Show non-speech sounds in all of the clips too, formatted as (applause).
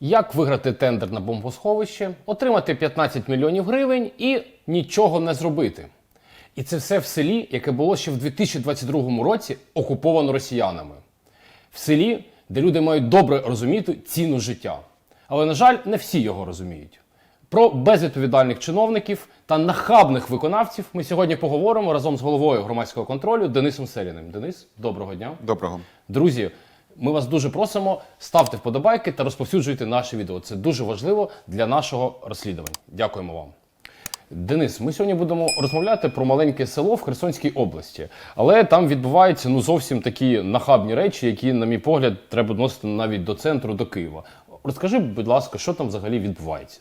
Як виграти тендер на бомбосховище, отримати 15 мільйонів гривень і нічого не зробити? І це все в селі, яке було ще в 2022 році окуповано росіянами. В селі, де люди мають добре розуміти ціну життя. Але, на жаль, не всі його розуміють. Про безвідповідальних чиновників та нахабних виконавців ми сьогодні поговоримо разом з головою громадського контролю Денисом Селіним. Денис, доброго дня. Доброго. Друзі, ми вас дуже просимо, ставте вподобайки та розповсюджуйте наше відео. Це дуже важливо для нашого розслідування. Дякуємо вам. Денис, ми сьогодні будемо розмовляти про маленьке село в Херсонській області, але там відбуваються ну зовсім такі нахабні речі, які, на мій погляд, треба доносити навіть до центру, до Києва. Розкажи, будь ласка, що там взагалі відбувається?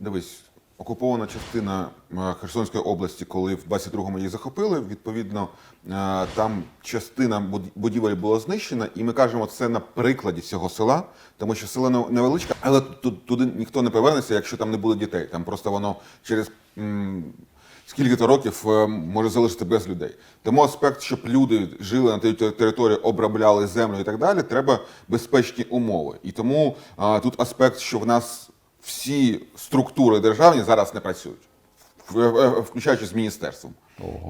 Дивись, окупована частина е, Херсонської області, коли в 22-му її захопили, відповідно, е, там частина буд- будівель була знищена, і ми кажемо це на прикладі цього села, тому що село не- невеличке, але туди ніхто не повернеться, якщо там не буде дітей. Там просто воно через. Скільки-то років е, може залишити без людей. Тому аспект, щоб люди жили на тій території, обробляли землю і так далі, треба безпечні умови. І тому тут аспект, що в нас всі структури державні зараз не працюють, включаючи з міністерством.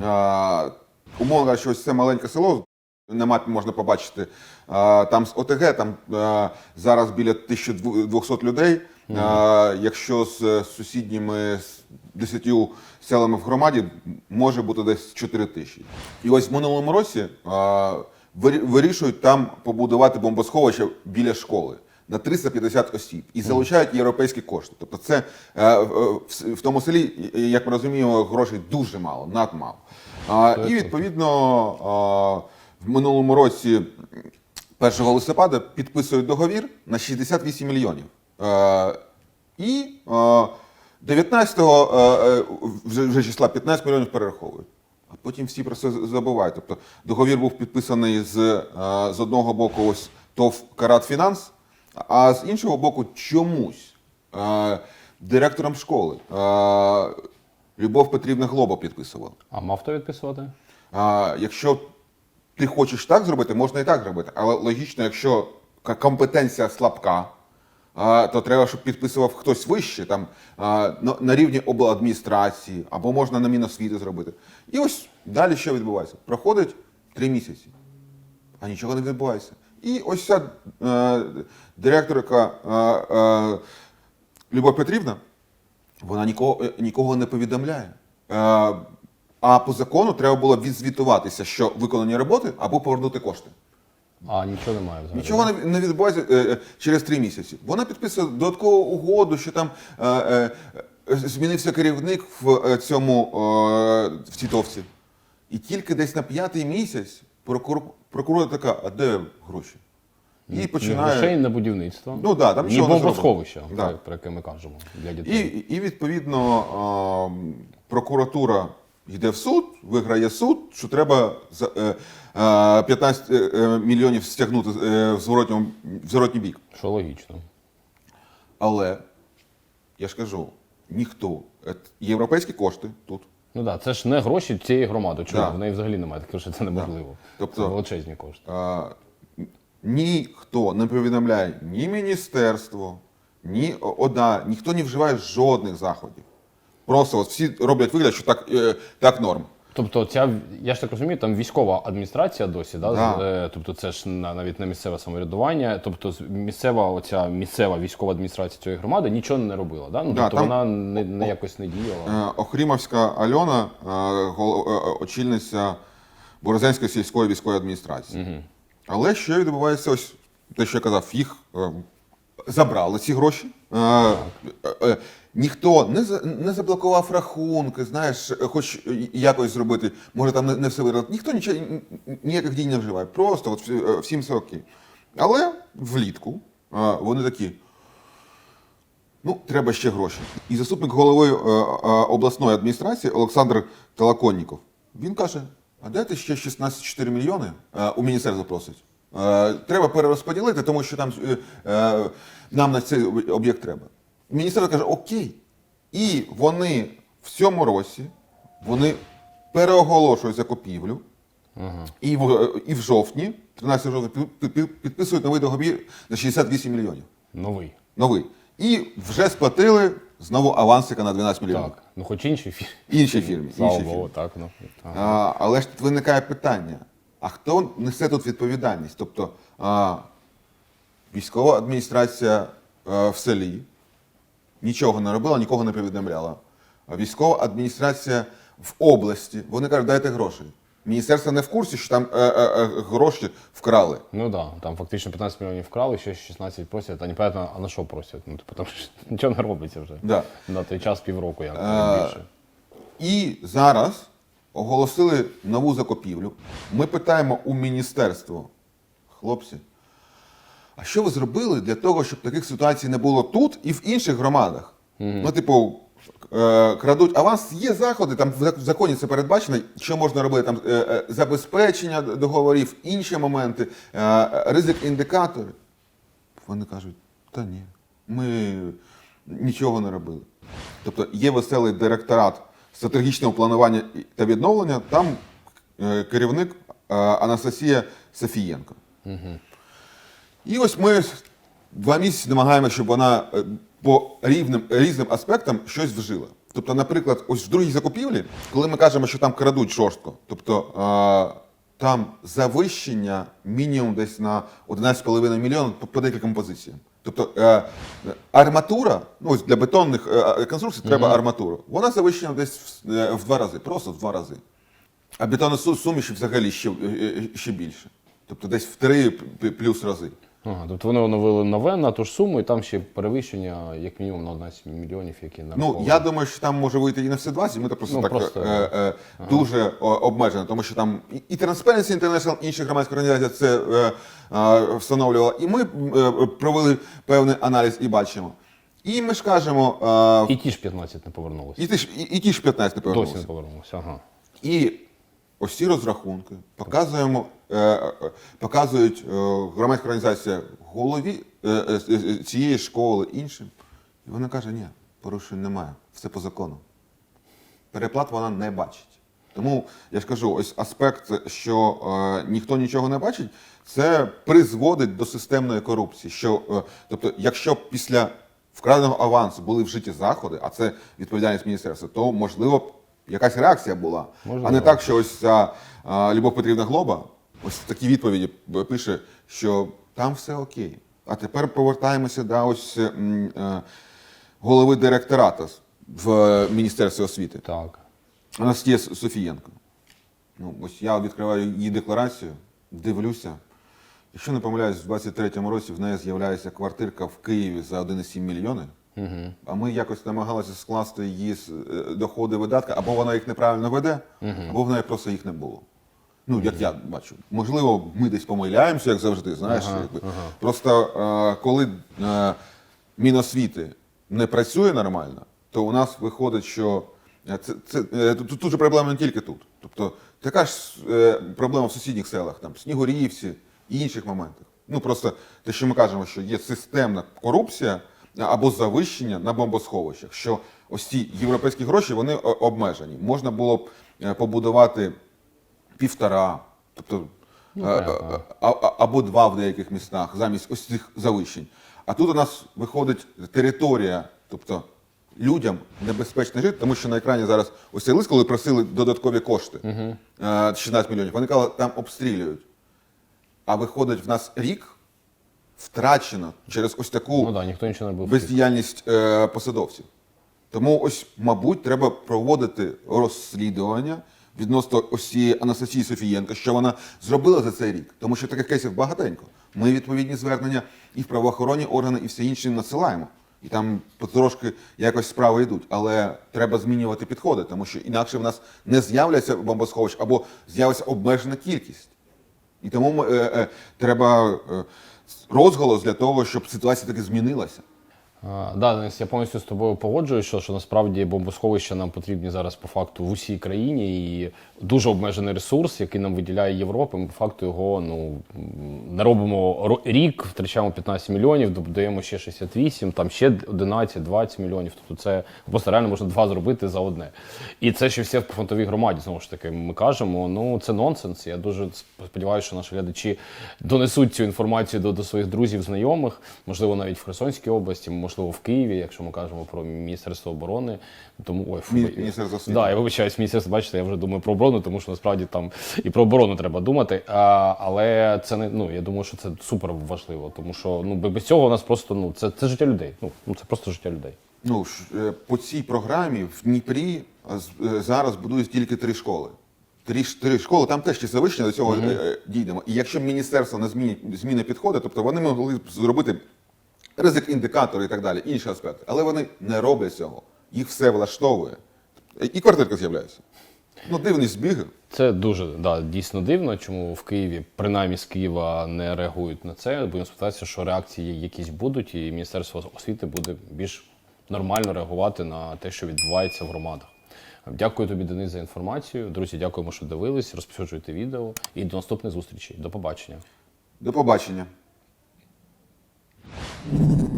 А, умовно що ось це маленьке село. На мапі можна побачити там з ОТГ, там зараз біля 1200 людей. А, якщо з сусідніми з 10 селами в громаді може бути десь 4 тисячі. І ось в минулому році вирішують там побудувати бомбосховище біля школи на 350 осіб і залучають європейські кошти. Тобто, це е, е, в, тому селі, як ми розуміємо, грошей дуже мало, надмало. І відповідно в минулому році, 1 листопада, підписують договір на 68 мільйонів. Е, і е, 19-го е, е, вже, вже числа 15 мільйонів перераховують. А потім всі про це забувають. Тобто договір був підписаний з, з одного боку ось ТОВ Карат Фінанс, а з іншого боку, чомусь е, директором школи е, Любов Петрівна Глоба підписувала. А мав хто відписувати? А, якщо ти хочеш так зробити, можна і так зробити. Але логічно, якщо компетенція слабка, а, то треба, щоб підписував хтось вище, там, на, на рівні обладміністрації, або можна на Міносвіти зробити. І ось далі що відбувається? Проходить три місяці, а нічого не відбувається. І ось ця е, директорка е, е, Любов Петрівна, вона нікого, е, нікого не повідомляє. Е, а по закону треба було відзвітуватися, що виконані роботи або повернути кошти. А нічого немає взагалі. Нічого не, не відбувається е, е, через три місяці. Вона підписує додаткову угоду, що там е, е, змінився керівник в е, цьому е, в Тітовці. І тільки десь на п'ятий місяць прокур, прокурор така, а де гроші? І починає. грошей на будівництво. Ну да, там Ні бомбосховища. Да. про- яке ми кажемо для І, дітей. і відповідно прокуратура йде в суд, виграє суд, що треба за е, е, 15 е, мільйонів стягнути в зворотній бік. Що логічно. Але я ж кажу, ніхто європейські кошти тут. Ну так, це ж не гроші цієї громади. Чому? Да. В неї взагалі немає, таке що це неможливо. Тобто- це величезні кошти. А, ніхто не повідомляє ні міністерство, ні ОДА, ніхто не вживає жодних заходів. Просто от всі роблять вигляд, що так, е, так норм. Тобто, ця я ж так розумію, там військова адміністрація досі, да? Да. е, тобто це ж на- навіть не місцеве самоврядування. Тобто з- місцева оця місцева військова адміністрація цієї громади нічого не робила. Да? Ну, Да, тобто там- вона не, не якось не діяла. Е, Охрімовська Альона, е, гол- е, очільниця Борозенської сільської військової адміністрації. Але що відбувається, ось те, що я казав, їх е, забрали ці гроші. Е, е, е, Ніхто не, не заблокував рахунки, знаєш, хоч якось зробити, може там не, все виробити. Ніхто нічого, ніяких дій не вживає. Просто от, всім все окей. Але влітку вони такі. Ну, треба ще гроші. І заступник голови обласної адміністрації Олександр Талаконніков. Він каже: а дайте ще 16,4 мільйони у міністерство просить. Е, треба перерозподілити, тому що там е, е, нам на цей об'єкт треба. Міністерство каже: Окей. І вони в цьому році вони переоголошують закупівлю. І, в, і в жовтні, 13 жовтня, пі- пі- підписують новий договір на 68 мільйонів. Новий. новий. І вже сплатили знову авансика на 12 мільйонів. Так. Ну хоч інші фірми. Іншій фірмі. Слава іншій Богу, фірмі. так. Ну, так. А, але ж тут виникає питання: а хто несе тут відповідальність? Тобто а, військова адміністрація а, в селі нічого не робила, нікого не повідомляла. А військова адміністрація в області, вони кажуть, дайте гроші. Міністерство не в курсі, що там е, е, е, гроші вкрали. Ну да, там фактично 15 мільйонів вкрали, ще 16 просять, а непонятно, а на що просять? Ну, типу, там ж (laughs) нічого не робиться вже. Да. На той час півроку, як Е, більше. І зараз оголосили нову закупівлю. Ми питаємо у міністерства, хлопці, а що ви зробили для того, щоб таких ситуацій не було тут і в інших громадах? Ну, типу, е, крадуть аванс, є заходи, там в законі це передбачено, що можна робити, там е, е, забезпечення договорів, інші моменти, ризик індикатори. Вони кажуть, та ні, ми нічого не робили. Тобто є веселий директорат стратегічного планування та відновлення, там е, керівник е, Анастасія Софієнко. І ось ми два місяці намагаємося, щоб вона е, по рівним, різним аспектам щось вжила. Тобто, наприклад, ось в другій закупівлі, коли ми кажемо, що там крадуть жорстко, тобто там завищення мінімум десь на 11,5 мільйонів по, по декільком позиціям. Тобто е, арматура, ну ось для бетонних е, е, конструкцій треба арматуру. Вона завищена десь в, в два рази, просто в два рази. А бетоносуміші взагалі ще, ще більше. Тобто десь в три плюс рази. Ага, тобто вони оновили нове на ту ж суму, і там ще перевищення, як мінімум, на 11 мільйонів, які Ну, я думаю, що там може вийти і на все 20, ми так просто Ну, так просто, е, е, дуже обмежено, тому що там і- Transparency International, інші громадські організації це е, встановлювала. І ми е, провели певний аналіз і бачимо. І ми ж кажемо, е, І ті ж 15 не повернулися. і, ті ж, і, і ті ж 15 не Досі повернулися. не повернулися. Ага. І ось ці розрахунки показуємо, е, е, показують е, громадська організація голові е, е, е, цієї школи іншим. І вона каже: ні, порушень немає, все по закону. Переплат вона не бачить. Тому я ж кажу, ось аспект, що е, ніхто нічого не бачить, це призводить до системної корупції. Що, е, тобто, якщо після вкраденого авансу були вжиті заходи, а це відповідальність міністерства, то можливо б якась реакція була. Можливо. А не так, що ось ця е, Любов Петрівна Глоба ось такі відповіді пише, що там все окей. А тепер повертаємося до ось е, голови директората в Міністерстві освіти. Так. Анастасія Софієнко. Ну, ось я відкриваю її декларацію, дивлюся. Якщо не помиляюсь, в 23-му році в неї з'являється квартирка в Києві за 1,7 мільйони. А ми якось намагалися скласти її е, доходи видатки, або вона їх неправильно веде, або в неї просто їх не було. Ну, як я бачу. Можливо, ми десь помиляємося, як завжди, знаєш. якби. Просто е, коли е, Міносвіти не працює нормально, то у нас виходить, що це, це, е, тут, тут же проблема не тільки тут. Тобто така ж е, проблема в сусідніх селах, там Снігурівці і інших моментах. Ну просто те, що ми кажемо, що є системна корупція або завищення на бомбосховищах, що ось ці європейські гроші вони обмежені. Можна було б е, побудувати півтора, тобто е, понятно. а- а- або два в деяких містах замість ось цих завищень. А тут у нас виходить територія, тобто людям небезпечно жити, тому що на екрані зараз цей лист, коли просили додаткові кошти, е, 16 мільйонів, вони казали, там обстрілюють. А виходить, в нас рік втрачено через ось таку Ну так, ніхто нічого не був. бездіяльність е, посадовців. Тому ось, мабуть, треба проводити розслідування відносно цієї Анастасії Софієнко, що вона зробила за цей рік. Тому що таких кейсів багатенько. Ми відповідні звернення і в правоохоронні органи, і все інше надсилаємо. І там потрошки якось справи йдуть. Але треба змінювати підходи, тому що інакше в нас не з'являться бомбосховищ або з'явиться обмежена кількість. І тому е, е, треба е, розголос для того, щоб ситуація таки змінилася. Да, Денис, я повністю з тобою погоджуюсь, що, що насправді бомбосховища нам потрібні зараз по факту в усій країні і дуже обмежений ресурс, який нам виділяє Європа. Ми по факту його ну не робимо рік, втрачаємо 15 мільйонів, додаємо ще 68, там ще 11-20 мільйонів. Тобто це просто реально можна два зробити за одне. І це ще все в фронтовій громаді. Знову ж таки, ми кажемо. Ну це нонсенс. Я дуже сподіваюся, що наші глядачі донесуть цю інформацію до, до своїх друзів, знайомих, можливо, навіть в Херсонській області, можливо, в Києві, якщо ми кажемо про Міністерство оборони. Тому ой, фу, Міністерство освіти. Да, я вибачаюсь, міністерство, бачите, я вже думаю про оборону, тому що насправді там і про оборону треба думати. А, але це не ну я думаю, що це супер важливо, тому що ну без цього у нас просто ну це, це життя людей. Ну ну, це просто життя людей. Ну е, по цій програмі в Дніпрі е, зараз будують тільки три школи. Три, три школи, там теж ті завищення, до цього е, е, дійдемо. І якщо міністерство не зміни підходи, тобто вони могли б зробити ризик індикатори і так далі, інші аспекти. Але вони не роблять цього. Їх все влаштовує. І квартирка з'являється. Ну, дивний збіг. Це дуже да, дійсно дивно, чому в Києві, принаймні з Києва, не реагують на це. Будемо сподіватися, що реакції якісь будуть, і Міністерство освіти буде більш нормально реагувати на те, що відбувається в громадах. Дякую тобі, Денис, за інформацію. Друзі, дякуємо, що дивились. Розповсюджуйте відео і до наступних зустрічей. До побачення. До побачення. Thank you.